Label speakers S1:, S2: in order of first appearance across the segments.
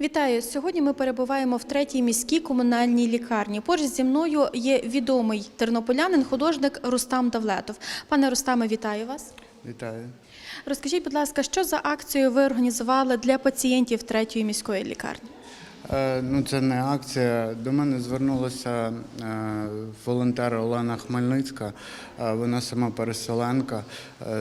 S1: Вітаю! Сьогодні ми перебуваємо в третій міській комунальній лікарні. Поруч зі мною є відомий тернополянин, художник Рустам Давлетов. Пане Рустаме, вітаю вас.
S2: Вітаю.
S1: Розкажіть, будь ласка, що за акцію ви організували для пацієнтів третьої міської лікарні?
S2: Е, ну, це не акція. До мене звернулася е, волонтер Олена Хмельницька. Е, вона сама переселенка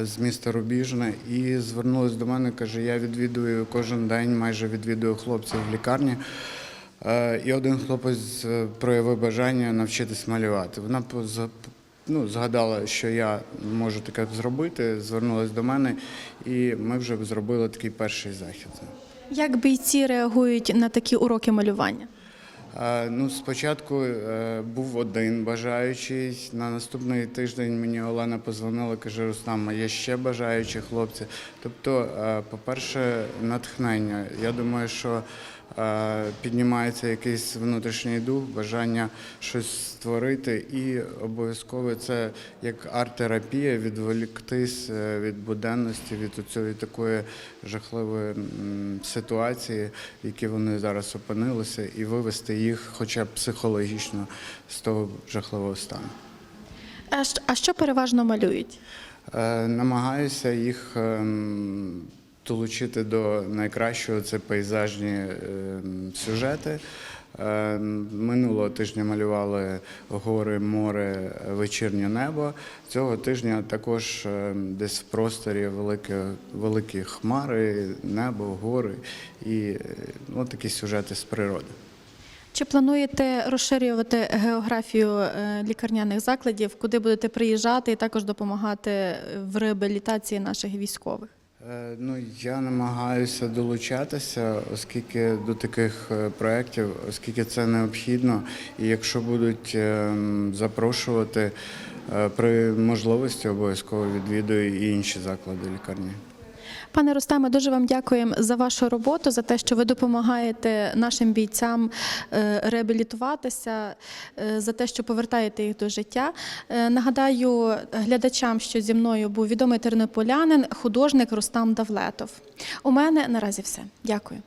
S2: з міста Рубіжне. І звернулася до мене, каже: я відвідую кожен день, майже відвідую хлопців в лікарні. І один хлопець проявив бажання навчитись малювати. Вона ну, згадала, що я можу таке зробити, звернулася до мене, і ми вже зробили такий перший захід.
S1: Як бійці реагують на такі уроки малювання?
S2: Ну, спочатку е, був один бажаючий. На наступний тиждень мені Олена позвонила, каже: Рустам, є ще бажаючі хлопці. Тобто, е, по-перше, натхнення. Я думаю, що піднімається якийсь внутрішній дух, бажання щось створити, і обов'язково це як арт-терапія, відволіктись е, від буденності, від цієї такої жахливої ситуації, в якій вони зараз опинилися, і вивести їх, хоча б психологічно, з того жахливого стану.
S1: А А що переважно малюють?
S2: Е, Намагаюся їх ем, долучити до найкращого це пейзажні ем, сюжети. Е, Минулого тижня малювали гори, море, вечірнє небо. Цього тижня також ем, десь в просторі великі, великі хмари, небо, гори і е, ну, такі сюжети з природи.
S1: Чи плануєте розширювати географію е, лікарняних закладів, куди будете приїжджати і також допомагати в реабілітації наших військових?
S2: Е, Ну, я намагаюся долучатися, оскільки до таких е, проєктів, оскільки це необхідно. І якщо будуть ем, запрошувати е, при можливості, обов'язково відвідую і інші заклади лікарні.
S1: Пане Рустаме, дуже вам дякуємо за вашу роботу, за те, що ви допомагаєте нашим бійцям е, реабілітуватися, е, за те, що повертаєте їх до життя. Е, Нагадаю глядачам, що зі мною був відомий тернополянин, художник Рустам Давлетов. У мене наразі все. Дякую.